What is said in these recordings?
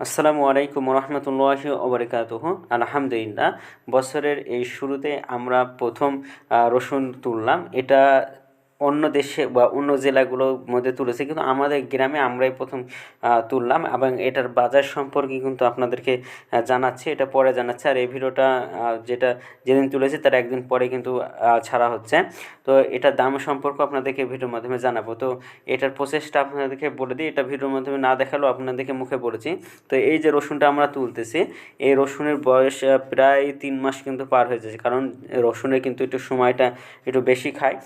আসসালামু আলাইকুম রহমতুল্লাহ ওবরকাতহ। আলহামদুলিল্লাহ বছরের এই শুরুতে আমরা প্রথম রসুন তুললাম। এটা অন্য দেশে বা অন্য জেলাগুলোর মধ্যে তুলেছে। কিন্তু আমাদের গ্রামে আমরাই প্রথম তুললাম এবং এটার বাজার সম্পর্কে কিন্তু আপনাদেরকে জানাচ্ছি। এটা পরে জানাচ্ছে। আর এই ভিডিওটা যেটা যেদিন তুলেছি তার একদিন পরে কিন্তু ছাড়া হচ্ছে। তো এটার দাম সম্পর্কে আপনাদেরকে ভিডিওর মাধ্যমে জানাব। তো এটার প্রসেসটা আপনাদেরকে বলে দিই। এটা ভিডিওর মাধ্যমে না দেখালেও আপনাদেরকে মুখে বলেছি। তো এই যে রসুনটা আমরা তুলতেছি, এই রসুনের বয়স প্রায় তিন মাস কিন্তু পার হয়ে যাচ্ছে। কারণ রসুনের কিন্তু একটু সময়টা একটু বেশি খায়।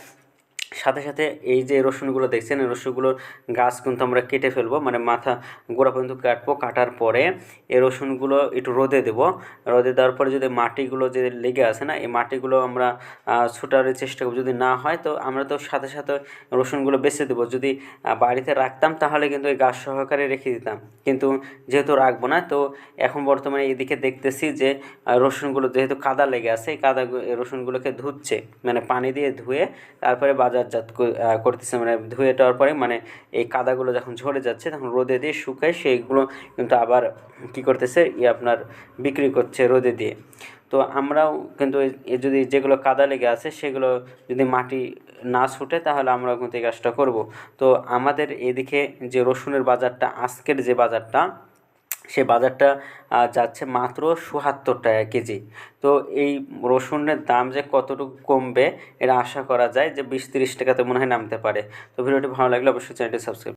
সাথে সাথে এই যে রসুনগুলো দেখছেন এই রসুনগুলোর গাছ কিন্তু আমরা কেটে ফেলব। মানে মাথা গোড়া পর্যন্ত কাটবো। কাটার পরে এই রসুনগুলো একটু রোদে দেবো। রোদে দেওয়ার পরে যদি মাটিগুলো যে লেগে আছে না এই মাটিগুলো আমরা আহ, ছুটানোর চেষ্টা করব। যদি না হয় তো আমরা তো সাথে সাথে রসুনগুলো বেছে দেবো। যদি বাড়িতে রাখতাম তাহলে কিন্তু এই গাছ সহকারে রেখে দিতাম। কিন্তু যেহেতু রাখব না তো এখন বর্তমানে এদিকে দেখতেছি যে রসুনগুলো যেহেতু কাদা লেগে আছে এই কাদা রসুনগুলোকে ধুচ্ছে। মানে পানি দিয়ে ধুয়ে তারপরে বাজারজাত কর- করতেছে মানে ধুয়ে দেওয়ার পরে মানে এই কাদাগুলো যখন ঝরে যাচ্ছে, তখন রোদে দিয়ে শুকায়, সেইগুলো কিন্তু আবার কী করতেছে, ই আপনার বিক্রি করছে রোদে দিয়ে। তো আমরাও কিন্তু যদি যেগুলো কাদা লেগে আছে, সেগুলো যদি মাটি না ছুটে, তাহলে আমরা কিন্তু এই কাজটা করব। তো আমাদের এদিকে যে রসুনের বাজারটা, আজকের যে বাজারটা সে বাজারটা যাচ্ছে মাত্র চুয়াত্তর টাকা কেজি। তো এই রসুনের দাম যে কতটুকু কমবে, এটা আশা করা যায় যে বিশ তিরিশ টাকাতে মনে হয় নামতে পারে। তো ভিডিওটি ভালো লাগলে অবশ্যই চ্যানেলটি সাবস্ক্রাইব